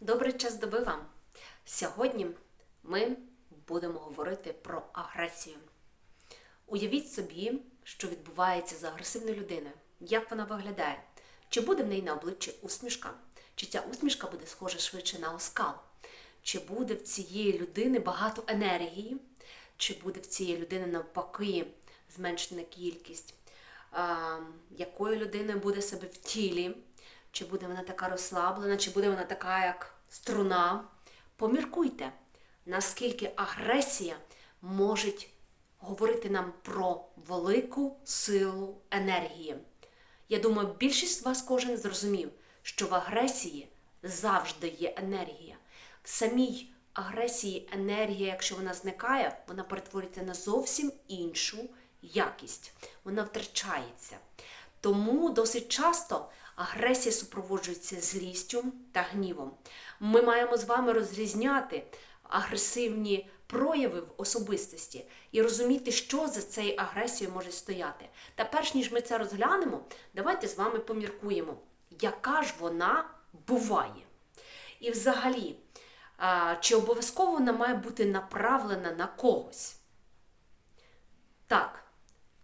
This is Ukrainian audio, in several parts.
Добрий час доби вам! Сьогодні ми будемо говорити про агресію. Уявіть собі, що відбувається з агресивною людиною. Як вона виглядає? Чи буде в неї на обличчі усмішка? Чи ця усмішка буде схожа швидше на оскал? Чи буде в цієї людини багато енергії? Чи буде в цієї людини навпаки зменшена кількість? А, якою людиною буде себе в тілі? Чи буде вона така розслаблена, чи буде вона така, як струна? Поміркуйте, наскільки агресія може говорити нам про велику силу енергії. Я думаю, більшість з вас кожен зрозумів, що в агресії завжди є енергія. В самій агресії енергія, якщо вона зникає, вона перетворюється на зовсім іншу якість. Вона втрачається. Тому досить часто агресія супроводжується злістю та гнівом. Ми маємо з вами розрізняти агресивні прояви в особистості і розуміти, що за цією агресією може стояти. Та перш ніж ми це розглянемо, давайте з вами поміркуємо, яка ж вона буває. І взагалі, чи обов'язково вона має бути направлена на когось? Так,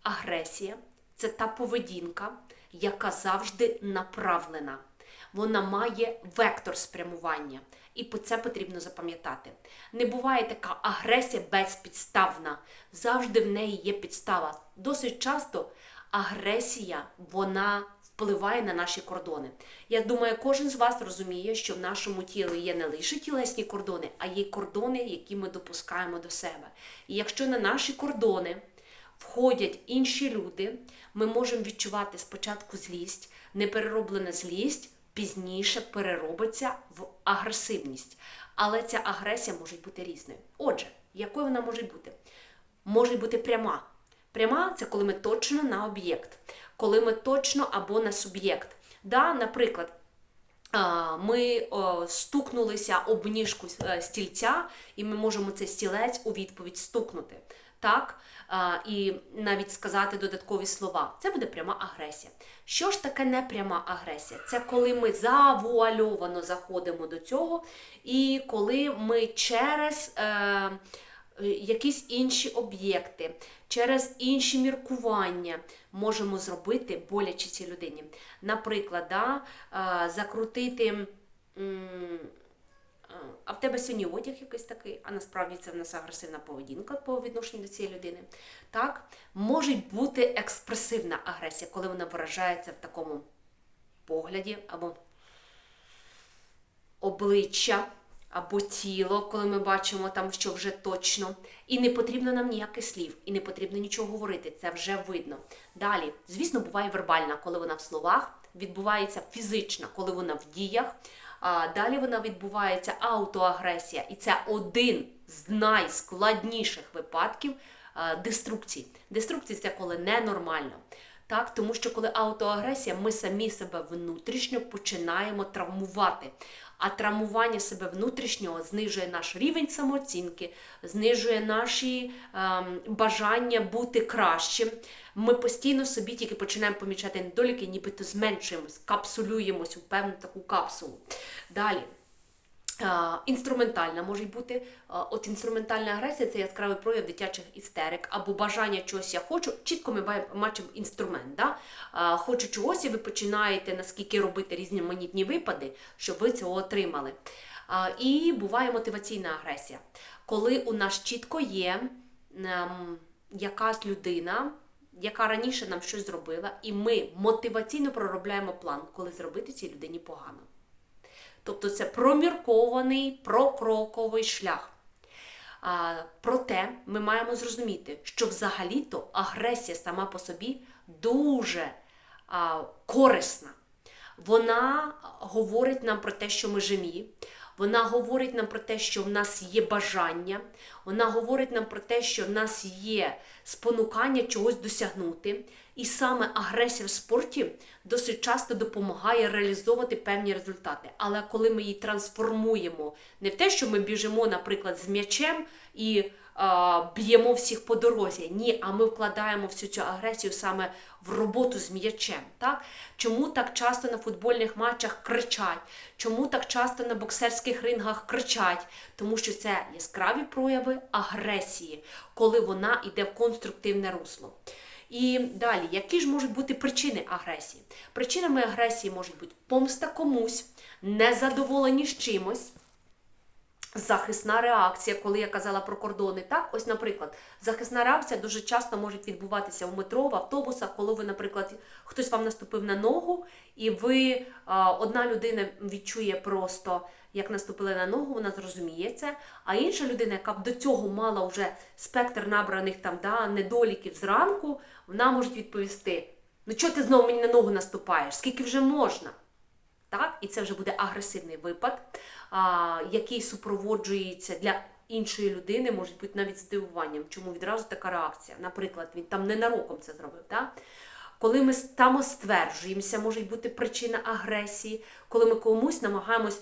агресія це та поведінка, яка завжди направлена. Вона має вектор спрямування. І це потрібно запам'ятати. Не буває така агресія безпідставна. Завжди в неї є підстава. Досить часто агресія вона впливає на наші кордони. Я думаю, кожен з вас розуміє, що в нашому тілі є не лише тілесні кордони, а є кордони, які ми допускаємо до себе. І якщо на наші кордони входять інші люди, ми можемо відчувати спочатку злість, неперероблена злість пізніше переробиться в агресивність. Але ця агресія може бути різною. Отже, якою вона може бути? Може бути пряма. Пряма це коли ми точно на об'єкт, коли ми точно або на суб'єкт. Да, Наприклад, ми стукнулися об ніжку е, стільця, і ми можемо цей стілець у відповідь стукнути. Так? І навіть сказати додаткові слова. Це буде пряма агресія. Що ж таке непряма агресія? Це коли ми завуальовано заходимо до цього, і коли ми через е, якісь інші об'єкти, через інші міркування можемо зробити боляче цій людині. Наприклад, да, закрутити. М, а в тебе сьогодні одяг якийсь такий, а насправді це в нас агресивна поведінка по відношенню до цієї людини. Так, може бути експресивна агресія, коли вона виражається в такому погляді або обличчя, або тіло, коли ми бачимо там, що вже точно. І не потрібно нам ніяких слів, і не потрібно нічого говорити, це вже видно. Далі, звісно, буває вербальна, коли вона в словах, відбувається фізична, коли вона в діях. А далі вона відбувається аутоагресія, і це один з найскладніших випадків а, деструкції. Деструкція це коли ненормально. Так, тому що коли аутоагресія, ми самі себе внутрішньо починаємо травмувати. А травмування себе внутрішнього знижує наш рівень самооцінки, знижує наші ем, бажання бути кращим. Ми постійно собі тільки починаємо помічати недоліки, нібито зменшуємось, капсулюємось у певну таку капсулу. Далі. Інструментальна може бути. От інструментальна агресія це яскравий прояв дитячих істерик або бажання чогось я хочу. Чітко ми бачимо інструмент. Да? Хочу чогось, і ви починаєте наскільки робити різноманітні випади, щоб ви цього отримали. І буває мотиваційна агресія, коли у нас чітко є ем, якась людина. Яка раніше нам щось зробила, і ми мотиваційно проробляємо план, коли зробити цій людині погано. Тобто це проміркований, прокроковий шлях. А, проте ми маємо зрозуміти, що взагалі-то агресія сама по собі дуже а, корисна. Вона говорить нам про те, що ми живі. Вона говорить нам про те, що в нас є бажання, вона говорить нам про те, що в нас є спонукання чогось досягнути. І саме агресія в спорті досить часто допомагає реалізовувати певні результати. Але коли ми її трансформуємо не в те, що ми біжимо, наприклад, з м'ячем і б'ємо всіх по дорозі. Ні, а ми вкладаємо всю цю агресію саме в роботу з м'ячем. Так? Чому так часто на футбольних матчах кричать? Чому так часто на боксерських рингах кричать? Тому що це яскраві прояви агресії, коли вона йде в конструктивне русло. І далі, які ж можуть бути причини агресії? Причинами агресії можуть бути помста комусь, незадоволені з чимось. Захисна реакція, коли я казала про кордони, так ось, наприклад, захисна реакція дуже часто може відбуватися в метро, в автобусах, коли ви, наприклад, хтось вам наступив на ногу, і ви одна людина відчує просто, як наступили на ногу, вона зрозуміє це. А інша людина, яка б до цього мала вже спектр набраних там да, недоліків зранку, вона може відповісти: ну чого ти знову мені на ногу наступаєш? Скільки вже можна? Так, і це вже буде агресивний випад, який супроводжується для іншої людини, може бути навіть здивуванням, чому відразу така реакція. Наприклад, він там ненароком це зробив. Да? Коли ми самостверджуємося, може бути причина агресії, коли ми комусь намагаємось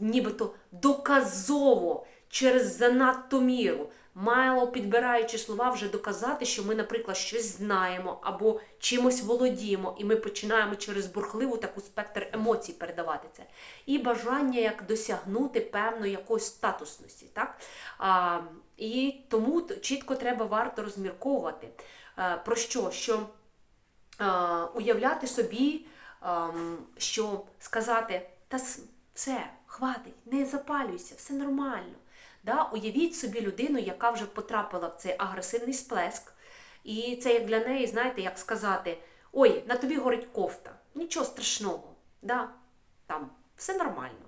нібито доказово через занадто міру, мало підбираючи слова, вже доказати, що ми, наприклад, щось знаємо або чимось володіємо, і ми починаємо через бурхливу таку спектр емоцій передавати це. І бажання як досягнути певної якоїсь статусності. Так? А, і тому чітко треба варто розмірковувати. Е, про що? Що е, уявляти собі, ем, що сказати, та все, хватить, не запалюйся, все нормально. Да? Уявіть собі людину, яка вже потрапила в цей агресивний сплеск. І це як для неї, знаєте, як сказати: ой, на тобі горить кофта, нічого страшного, да? там все нормально.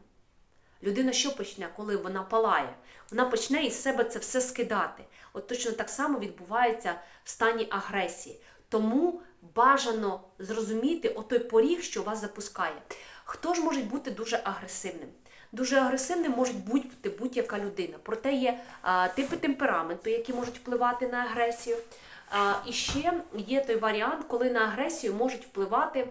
Людина що почне, коли вона палає? Вона почне із себе це все скидати. От точно так само відбувається в стані агресії. Тому бажано зрозуміти отой поріг, що вас запускає. Хто ж може бути дуже агресивним? Дуже агресивним може бути будь-яка людина. Проте є типи темпераменту, які можуть впливати на агресію. І ще є той варіант, коли на агресію можуть впливати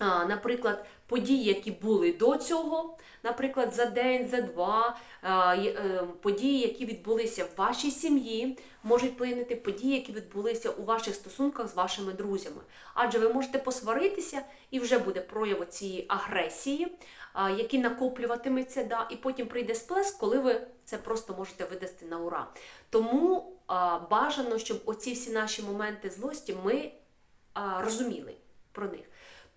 наприклад, події, які були до цього, наприклад, за день, за два, е, події, які відбулися в вашій сім'ї, можуть вплинути події, які відбулися у ваших стосунках з вашими друзями. Адже ви можете посваритися, і вже буде прояв цієї агресії, який накоплюватиметься, да, і потім прийде сплеск, коли ви це просто можете видасти на ура. Тому а, бажано, щоб оці всі наші моменти злості ми а, розуміли про них.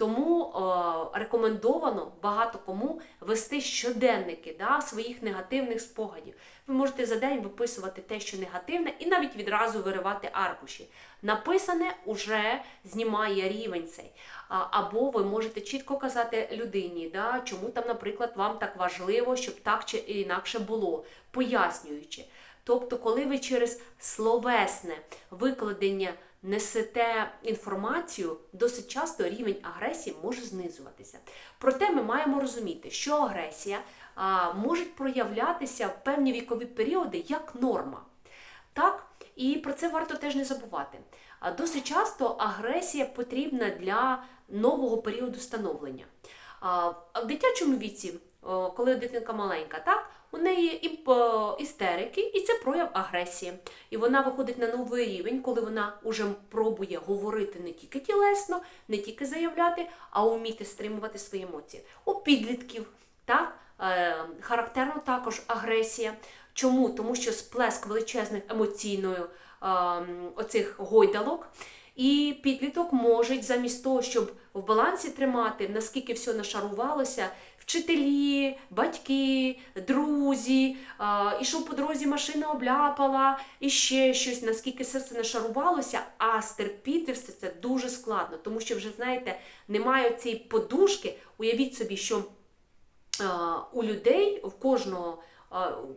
Тому е, рекомендовано багато кому вести щоденники да, своїх негативних спогадів. Ви можете за день виписувати те, що негативне, і навіть відразу виривати аркуші. Написане уже знімає рівень цей. Або ви можете чітко казати людині, да, чому там, наприклад, вам так важливо, щоб так чи інакше було, пояснюючи. Тобто, коли ви через словесне викладення несете інформацію, досить часто рівень агресії може знизуватися. Проте ми маємо розуміти, що агресія а, може проявлятися в певні вікові періоди як норма. Так? І про це варто теж не забувати. А Досить часто агресія потрібна для нового періоду становлення. А, В дитячому віці, коли дитинка маленька, так, у неї істерики, і це прояв агресії. І вона виходить на новий рівень, коли вона вже пробує говорити не тільки тілесно, не тільки заявляти, а вміти стримувати свої емоції. У підлітків так, е, характерно також агресія. Чому? Тому що сплеск величезних емоційною е, оцих гойдалок. І підліток може замість того, щоб в балансі тримати, наскільки все нашарувалося, вчителі, батьки, друзі, і що по дорозі машина обляпала, і ще щось, наскільки все це нашарувалося, а стерпіти все це дуже складно, тому що вже, знаєте, немає цієї подушки. Уявіть собі, що у людей, в кожного,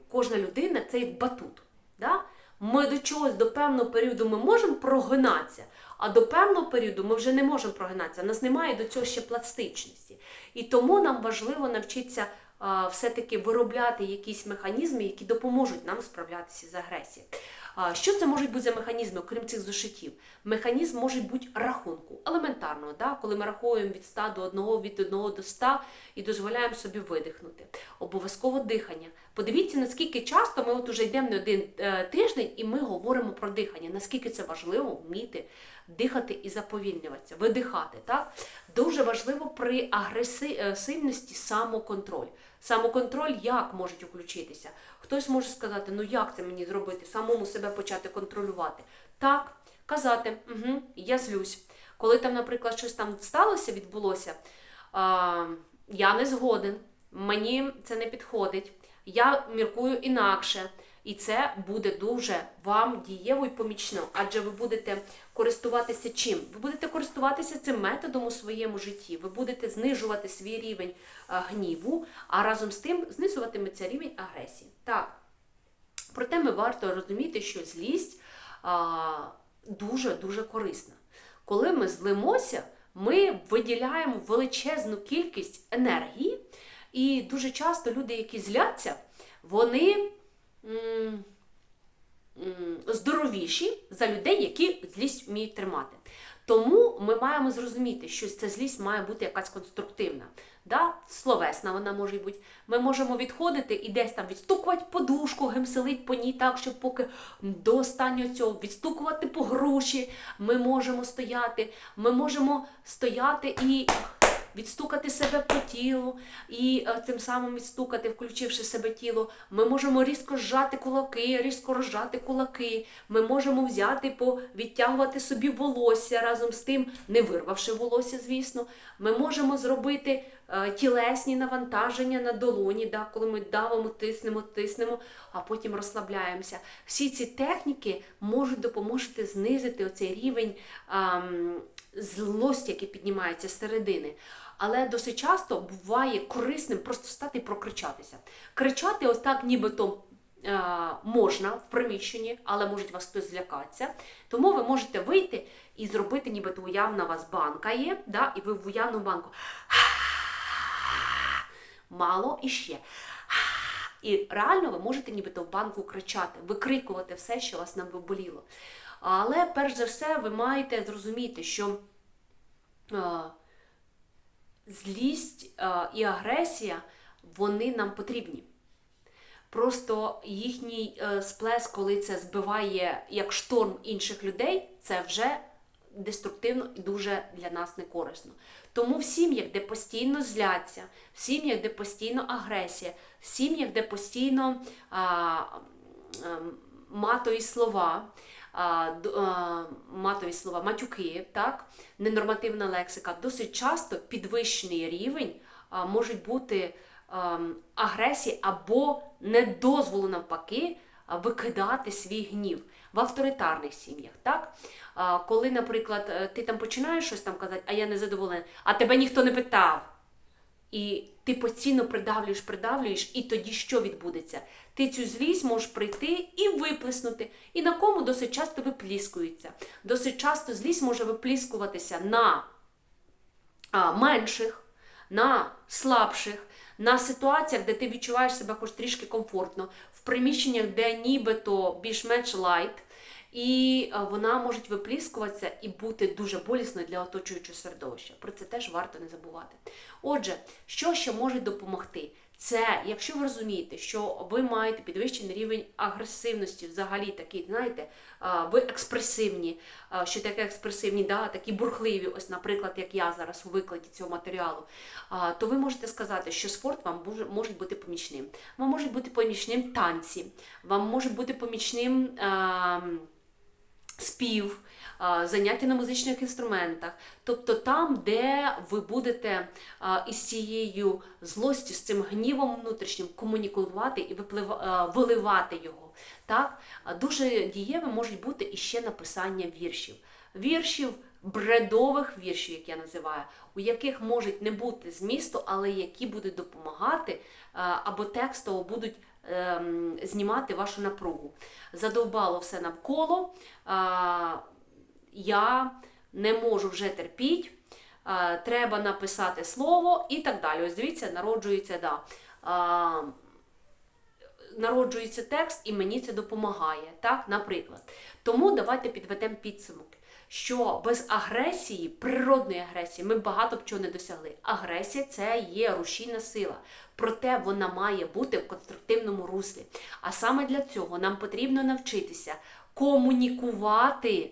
кожна людина це як батут. Да? Ми до чогось до певного періоду ми можемо прогинатися, а до певного періоду ми вже не можемо прогинатися. У нас немає до цього ще пластичності. І тому нам важливо навчитися все-таки виробляти якісь механізми, які допоможуть нам справлятися з агресією. Що це можуть бути за механізми, окрім цих зошитів? Механізм може бути рахунку, елементарного, да? коли ми рахуємо від 100 до 1, від 1 до 100 і дозволяємо собі видихнути. Обов'язково дихання. Подивіться, наскільки часто ми от уже йдемо не один е, тиждень і ми говоримо про дихання, наскільки це важливо вміти дихати і заповільнюватися, видихати. Так? Дуже важливо при агресивності самоконтроль. Самоконтроль як можуть включитися? Хтось може сказати, ну як це мені зробити, самому себе почати контролювати. Так, казати, угу, я злюсь. Коли там, наприклад, щось там сталося, відбулося, а, я не згоден, мені це не підходить, я міркую інакше. І це буде дуже вам дієво і помічно, адже ви будете користуватися чим? Ви будете користуватися цим методом у своєму житті. Ви будете знижувати свій рівень гніву, а разом з тим знизуватиметься рівень агресії. Так. Проте ми варто розуміти, що злість дуже-дуже корисна. Коли ми злимося, ми виділяємо величезну кількість енергії, і дуже часто люди, які зляться, вони здоровіші за людей, які злість вміють тримати. Тому ми маємо зрозуміти, що ця злість має бути якась конструктивна. Да? Словесна вона може бути. Ми можемо відходити і десь там відстукувати подушку, гемселить по ній так, щоб поки до останнього цього відстукувати по гроші. Ми можемо стояти, ми можемо стояти і відстукати себе по тілу, і е, цим самим відстукати, включивши себе тіло. Ми можемо різко зжати кулаки, різко розжати кулаки. Ми можемо взяти, по відтягувати собі волосся разом з тим, не вирвавши волосся, звісно. Ми можемо зробити е, тілесні навантаження на долоні, да, коли ми давимо, тиснемо, тиснемо, а потім розслабляємося. Всі ці техніки можуть допоможете знизити оцей рівень. Злості, який піднімається з середини. Але досить часто буває корисним просто стати і прокричатися. Кричати, ось так нібито е, можна в приміщенні, але може вас хтось злякатися. Тому ви можете вийти і зробити, нібито уявна вас банка є, да, і ви в уявну банку. Мало і ще. І реально ви можете нібито в банку кричати, викрикувати все, що вас наболіло. Але перш за все, ви маєте зрозуміти, що е, злість е, і агресія вони нам потрібні. Просто їхній е, сплеск, коли це збиває як шторм інших людей, це вже деструктивно і дуже для нас не корисно. Тому в сім'ях, де постійно зляться, в сім'ях, де постійно агресія, в сім'ях, де постійно а, а, матові слова, матові слова, матюки, так, ненормативна лексика, досить часто підвищений рівень можуть бути агресії або недозволу навпаки викидати свій гнів в авторитарних сім'ях. так? Коли, наприклад, е, ти там починаєш щось там казати, а я не задоволений, а тебе ніхто не питав. І ти постійно придавлюєш, придавлюєш, і тоді що відбудеться? Ти цю злість можеш прийти і виплеснути. І на кому досить часто випліскується. Досить часто злість може випліскуватися на а, менших, на слабших, на ситуаціях, де ти відчуваєш себе хоч трішки комфортно, в приміщеннях, де нібито більш-менш лайт. І вона може випліскуватися і бути дуже болісною для оточуючого середовища. Про це теж варто не забувати. Отже, що ще може допомогти? Це, якщо ви розумієте, що ви маєте підвищений рівень агресивності, взагалі такий, знаєте, ви експресивні, що таке експресивні, да, такі бурхливі, ось, наприклад, як я зараз у викладі цього матеріалу, то ви можете сказати, що спорт вам може бути помічним. Вам можуть бути помічним танці, вам може бути помічним спів, заняття на музичних інструментах, тобто там, де ви будете із цією злостю, з цим гнівом внутрішнім комунікувати і виливати його. Так? Дуже дієвим можуть бути іще написання віршів. Віршів, бредових віршів, як я називаю, у яких можуть не бути змісту, але які будуть допомагати або текстово будуть ем, знімати вашу напругу. Задовбало все навколо я не можу вже терпіти, треба написати слово і так далі. Ось дивіться, народжується да. народжується текст, і мені це допомагає. Так, наприклад. Тому давайте підведемо підсумок. Що без агресії, природної агресії, ми багато б чого не досягли. Агресія це є рушійна сила, проте вона має бути в конструктивному руслі. А саме для цього нам потрібно навчитися комунікувати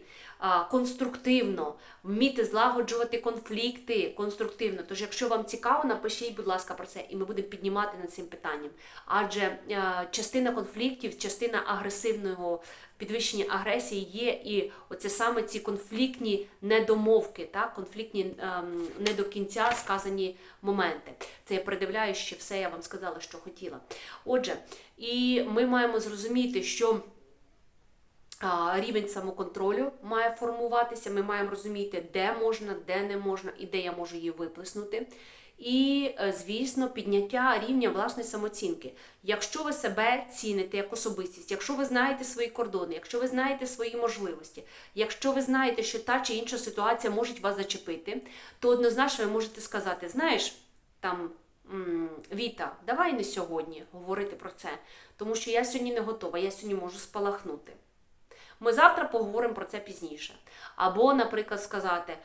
конструктивно, вміти злагоджувати конфлікти конструктивно. Тож, якщо вам цікаво, напишіть, будь ласка, про це, і ми будемо піднімати над цим питанням. Адже е, частина конфліктів, частина агресивного підвищення агресії є і оце саме ці конфліктні недомовки, так? конфліктні ем, не до кінця сказані моменти. Це я передивляю ще все, я вам сказала, що хотіла. Отже, і ми маємо зрозуміти, що рівень самоконтролю має формуватися. Ми маємо розуміти, де можна, де не можна і де я можу її виплеснути. І, е, звісно, підняття рівня власної самооцінки. Якщо ви себе ціните як особистість, якщо ви знаєте свої кордони, якщо ви знаєте свої можливості, якщо ви знаєте, що та чи інша ситуація може вас зачепити, то однозначно ви можете сказати, знаєш, там. «М, Віта, давай не сьогодні говорити про це, тому що я сьогодні не готова, я сьогодні можу спалахнути. Ми завтра поговоримо про це пізніше. Або, наприклад, сказати: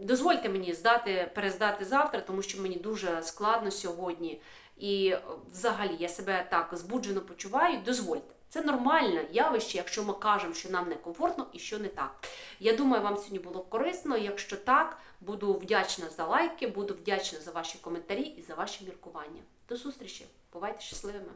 дозвольте мені здати, перездати завтра, тому що мені дуже складно сьогодні. І взагалі я себе так збуджено почуваю. Дозвольте. Це нормальне явище, якщо ми кажемо, що нам некомфортно і що не так. Я думаю, вам сьогодні було корисно. Якщо так, буду вдячна за лайки, буду вдячна за ваші коментарі і за ваші міркування. До зустрічі! Бувайте щасливими!